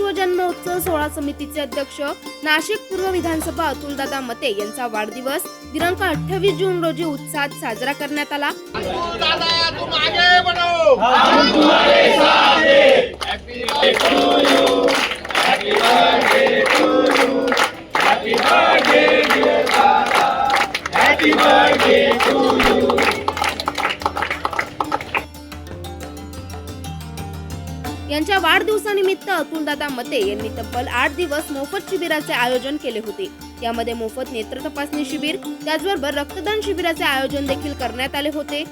शिवजन्मोत्सव सोहळा समितीचे अध्यक्ष नाशिक पूर्व विधानसभा अतुलदादा मते यांचा वाढदिवस दिनांक अठ्ठावीस जून रोजी उत्साहात साजरा करण्यात आला. दादा तुम आगे यांच्या वाढदिवसानिमित्त अतुलदादा मते यांनी तब्बल आठ दिवस मोफत शिबिराचे आयोजन केले होते. यामध्ये मोफत नेत्र तपासणी शिबिर त्याचबरोबर रक्तदान शिबिराचे आयोजन देखील करण्यात आले होते.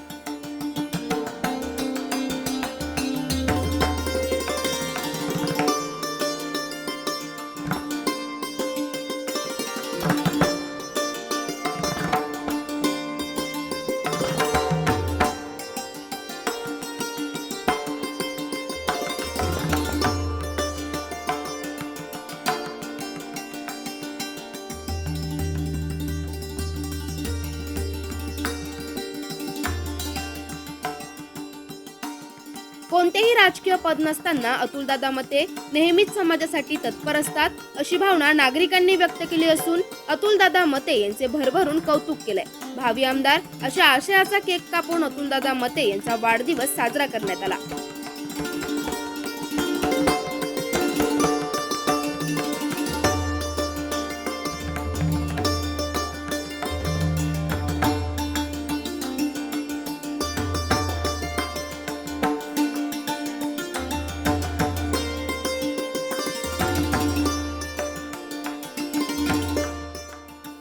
कोणतेही राजकीय पद नसताना अतुलदादा मते नेहमीच समाजासाठी तत्पर असतात अशी भावना नागरिकांनी व्यक्त केली असून अतुलदादा मते यांचे भरभरून कौतुक केलंय. भावी आमदार अशा आशयाचा केक कापून अतुलदादा मते यांचा वाढदिवस साजरा करण्यात आला.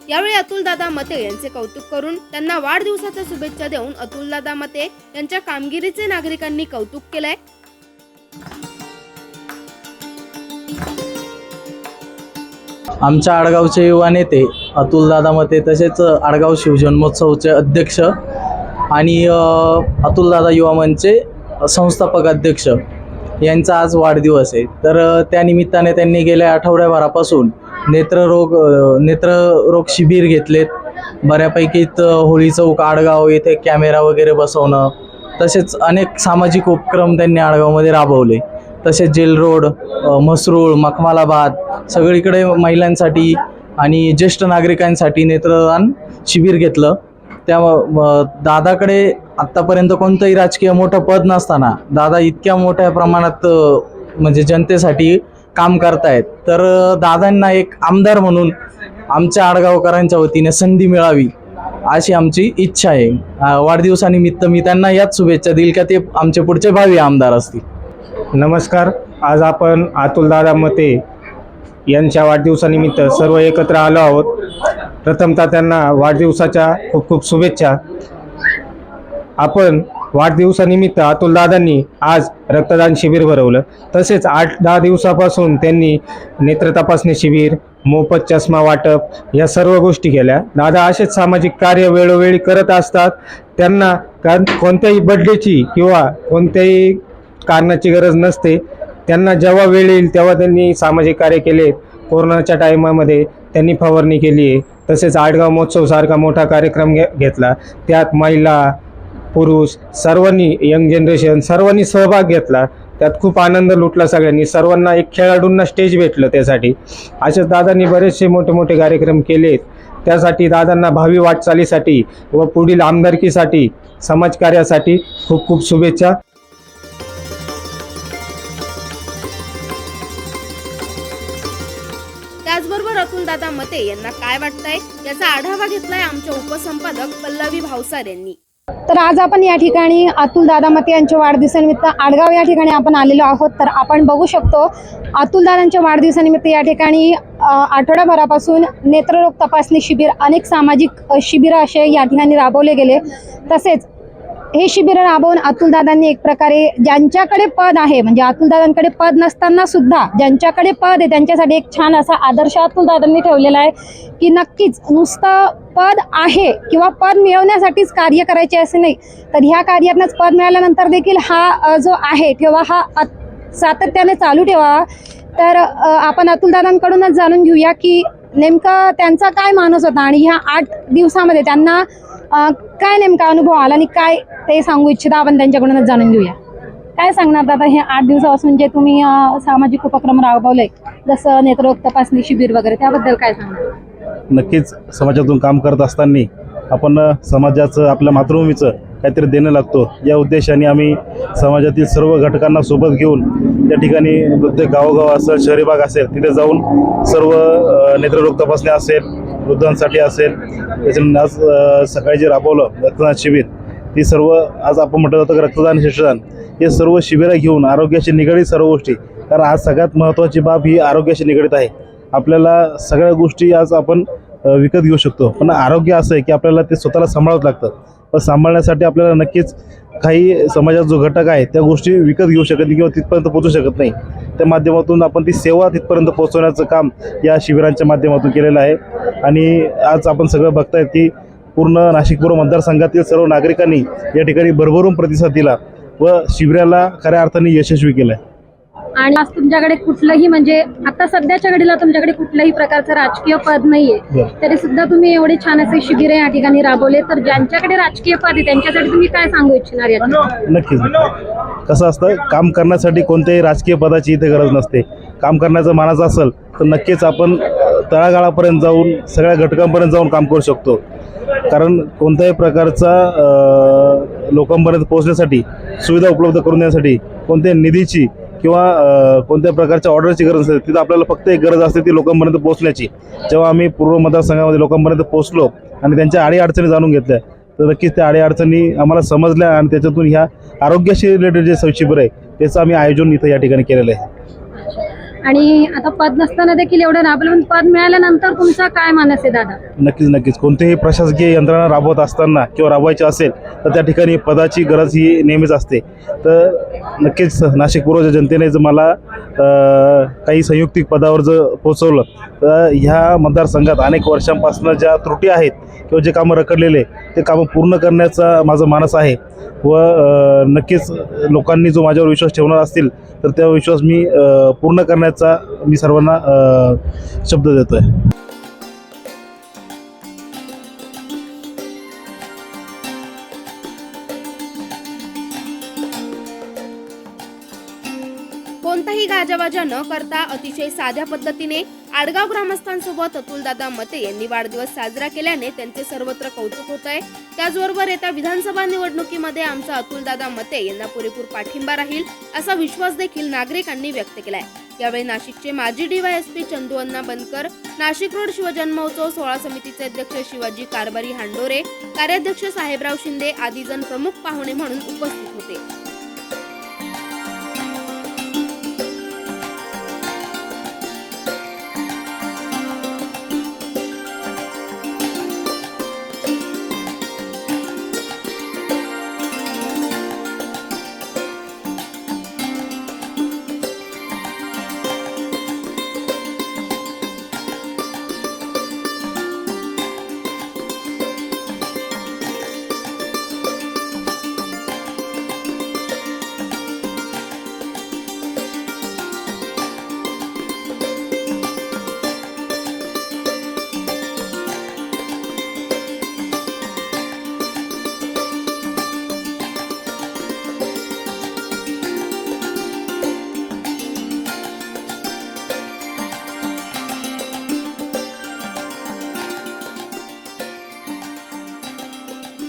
यावेळी अतुलदादा मते यांचे कौतुक करून त्यांना वाढदिवसाच्या शुभेच्छा देऊन अतुलदादा मते यांच्या कामगिरीचे नागरिकांनी कौतुक केलंय. आमच्या आडगावचे युवा नेते अतुलदादा मते तसेच आडगाव शिवजन्मोत्सवचे अध्यक्ष आणि अतुलदादा युवा मंचचे संस्थापक अध्यक्ष यांचा आज वाढदिवस आहे. तर त्यानिमित्ताने त्यांनी गेल्या आठवड्याभरापासून नेत्ररोग नेत्ररोग शिबिर घेतलेत. बऱ्यापैकी होळी चौक आडगाव येथे कॅमेरा वगैरे बसवणं तसेच अनेक सामाजिक उपक्रम त्यांनी आडगावमध्ये राबवले. तसेच जेल रोड मसरूळ म्हसरूळ मखमालाबाद सगळीकडे महिलांसाठी आणि ज्येष्ठ नागरिकांसाठी नेत्रदान शिबिर घेतलं. त्या दादाकडे आत्तापर्यंत कोणतंही राजकीय मोठं पद नसताना दादा इतक्या मोठ्या प्रमाणात म्हणजे जनतेसाठी काम करतायत. तर दादांना एक आमदार म्हणून आमच्या आडगावकरांच्या वतीने संधी मिळावी अशी आमची इच्छा आहे. वाढदिवसानिमित्त मी त्यांना याच शुभेच्छा देईल का ते आमचे पुढचे भावी आमदार असतील. नमस्कार. आज आपण अतुलदादा मते यांच्या वाढदिवसानिमित्त सर्व एकत्र आलो आहोत. प्रथमतः त्यांना वाढदिवसाच्या खूप खूप शुभेच्छा. आपण वाढदिवसानिमित्त अतुलदादांनी आज रक्तदान शिबिर भरवलं. तसेच आठ दहा दिवसापासून त्यांनी नेत्र तपासणी शिबिर मोफत चष्मा वाटप या सर्व गोष्टी केल्या. दादा असेच सामाजिक कार्य वेळोवेळी करत असतात. त्यांना कारण कोणत्याही बड्डेची किंवा कोणत्याही कारणाची गरज नसते. त्यांना जेव्हा वेळ येईल तेव्हा त्यांनी सामाजिक कार्य केले. कोरोनाच्या टायमामध्ये त्यांनी फवारणी केली. आहे तसेच आडगाव महोत्सवसारखा मोठा कार्यक्रम घे घेतला. त्यात महिला पुरुष सर्वांनी यंग जनरेशन सर्वांनी सहभाग घेतला. त्यात खूप आनंद लुटला सगळ्यांनी. सर्वांना एक खेळाडूंना स्टेज भेटलं त्यासाठी. असेच दादांनी बरेचसे मोठे मोठे कार्यक्रम केलेत त्यासाठी दादांना भावी वाटचालीसाठी व पुढील आमदारकीसाठी समाजकार्यासाठी खूप खूप शुभेच्छा. त्याचबरोबर अतुलदादा मते यांना काय वाटतंय? याचा आढावा घेतलाय आमच्या उपसंपादक पल्लवी भावसार यांनी. तर आज आपण या ठिकाणी अतुल दादा मते यांच्या वाढदिवसानिमित्त आडगाव या ठिकाणी आपण आलेलो आहोत. तर आपण बघू शकतो अतुल दादांच्या वाढदिवसानिमित्त या ठिकाणी आठवड्याभरापासून नेत्ररोग तपासणी शिबिर अनेक सामाजिक शिबिरं असे या ठिकाणी राबवले गेले. तसेच हे शिबिर राबवून अतुलदादांनी एक प्रकारे ज्यांच्याकडे पद आहे म्हणजे अतुलदादांकडे पद नसताना सुद्धा ज्यांच्याकडे पद आहे त्यांच्यासाठी एक छान असा आदर्श अतुलदादांनी ठेवलेला आहे की नक्कीच नुसतं पद आहे किंवा पद मिळवण्यासाठीच कार्य करायचे असे नाही तर ह्या कार्यातनंच पद मिळाल्यानंतर देखील हा जो आहे ठेवा हा सातत्याने चालू ठेवा. तर आपण अतुलदादांकडूनच जाणून घेऊया की नेमका त्यांचा काय मानस होता आणि ह्या आठ दिवसामध्ये त्यांना काय नेमका अनुभव आला आणि काय ते सांगू इच्छिता आपण त्यांच्याकडूनच जाणून घेऊया. काय सांगणार दादा हे आठ दिवसापासून जे तुम्ही सामाजिक उपक्रम राबवले जसं नेत्ररोग तपासणी शिबिर वगैरे त्याबद्दल काय सांगणार? नक्कीच समाजातून काम करत असताना आपण समाजाचं आपल्या मातृभूमीचं काहीतरी देणं लागतो. या उद्देशाने आम्ही समाजातील सर्व घटकांना सोबत घेऊन त्या ठिकाणी प्रत्येक गावोगाव असेल शहरी भाग असेल तिथे जाऊन सर्व नेत्ररोग तपासण्या असेल वृद्धांसाठी असेल त्याच्यानंतर आज सकाळी जे राबवलं रक्तदान शिबिर ती सर्व आज आपण म्हटलं जातं रक्तदान शिक्षदान हे सर्व शिबिरं घेऊन आरोग्याशी निगडीत सर्व गोष्टी कारण आज सगळ्यात महत्त्वाची बाब ही आरोग्याशी निगडीत आहे. आपल्याला सगळ्या गोष्टी आज आपण विकत घेऊ शकतो. पण आरोग्य असं आहे की आपल्याला ते स्वतःला सांभाळावं लागतं. सांभाळण्यासाठी आपल्याला नक्कीच काही समाजात जो घटक आहे त्या गोष्टी विकत घेऊ शकत नाही किंवा तिथपर्यंत पोहोचू शकत नाही. त्या माध्यमातून आपण ती सेवा तिथपर्यंत पोहोचवण्याचं काम या शिबिरांच्या माध्यमातून केलेलं आहे. आणि आज आपण सगळं बघतायत की पूर्ण नाशिक पूर्व मतदारसंघातील सर्व नागरिकांनी या ठिकाणी भरभरून प्रतिसाद दिला व शिबिराला खऱ्या अर्थाने यशस्वी केलं आहे आणि आज तुमच्याकडे कुठलंही म्हणजे आता सध्याच्या घडीला तुमच्याकडे कुठल्याही प्रकारचं राजकीय पद नाहीये. बरं. तरी सुद्धा तुम्ही एवढे छान असे शिबिर या ठिकाणी राबवले. तर ज्यांच्याकडे राजकीय पद आहे त्यांच्यासाठी तुम्ही काय सांगू इच्छिणार याच्यात नक्कीच. कसं असतं काम करण्यासाठी कोणत्याही राजकीय पदाची इथे गरज नसते. काम करण्याचं मानाचं असेल तर नक्कीच आपण तळागाळापर्यंत जाऊन सगळ्या घटकांपर्यंत जाऊन काम करू शकतो. कारण कोणत्याही प्रकारचा लोकांपर्यंत पोहोचण्यासाठी सुविधा उपलब्ध करून देण्यासाठी कोणत्याही निधीची किंवा कोणत्या प्रकारच्या ऑर्डरची गरज असते तिथं आपल्याला फक्त एक गरज असते ती लोकांपर्यंत पोहोचण्याची. जेव्हा आम्ही पूर्व मतदारसंघामध्ये लोकांपर्यंत पोहोचलो आणि त्यांच्या अडीअडचणी जाणून घेतल्या तर नक्कीच त्या अडीअडचणी आम्हाला समजल्या आणि त्याच्यातून ह्या आरोग्याशी रिलेटेड जे शिबिर आहे त्याचं आम्ही आयोजन इथं या ठिकाणी केलेलं आहे. आणि आता पद नसताना देखील एवढं राबलं पण पद मिळाल्यानंतर तुमचा काय मानस आहे दादा? नक्कीच नक्कीच. कोणतेही प्रशासकीय यंत्रणा राबवत असताना किंवा राबवायची असेल तर त्या ठिकाणी पदाची गरज ही नेहमीच असते. तर नक्कीच नाशिक पूर्वच्या जनतेने जर मला काही संयुक्तिक पदावर जर पोचवलं तर ह्या मतदारसंघात अनेक वर्षांपासून ज्या त्रुटी आहेत किंवा जे कामं रखडलेले ते कामं पूर्ण करण्याचा माझं मानस आहे व नक्कीच लोकांनी जो माझ्यावर विश्वास ठेवणार असतील तर त्या विश्वास मी पूर्ण करण्याचा मी सर्वांना शब्द देतो आहे कोणताही गाजावाजा न करता अतिशय साध्या पद्धतीने आडगाव ग्रामस्थांसोबत अतुलदादा मते यांनी वाढदिवस साजरा केल्याने त्यांचे सर्वत्र कौतुक होत आहे. त्याचबरोबर येत्या विधानसभा निवडणुकीमध्ये आमचा अतुलदादा मते यांना पुरेपूर पाठिंबा राहील असा विश्वास देखील नागरिकांनी व्यक्त केलाय. यावेळी नाशिकचे माजी डीवायएसपी चंदू अण्णा बनकर नाशिक रोड शिवजन्मोत्सव सोहळा समितीचे अध्यक्ष शिवाजी कारभारी हांडोरे कार्याध्यक्ष साहेबराव शिंदे आदी जण प्रमुख पाहुणे म्हणून उपस्थित होते.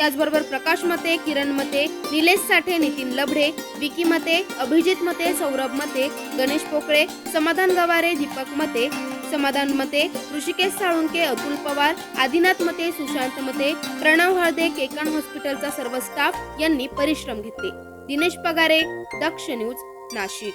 त्याचबरोबर प्रकाश मते किरण मते निलेश साठे नितीन लभडे विकी मते अभिजित मते सौरभ मते गणेश पोकळे समाधान गवारे दीपक मते समाधान मते ऋषिकेश साळुंके अतुल पवार आदिनाथ मते सुशांत मते प्रणव हळदे केकण हॉस्पिटलचा सर्व स्टाफ यांनी परिश्रम घेतले. दिनेश पगारे दक्ष न्यूज नाशिक.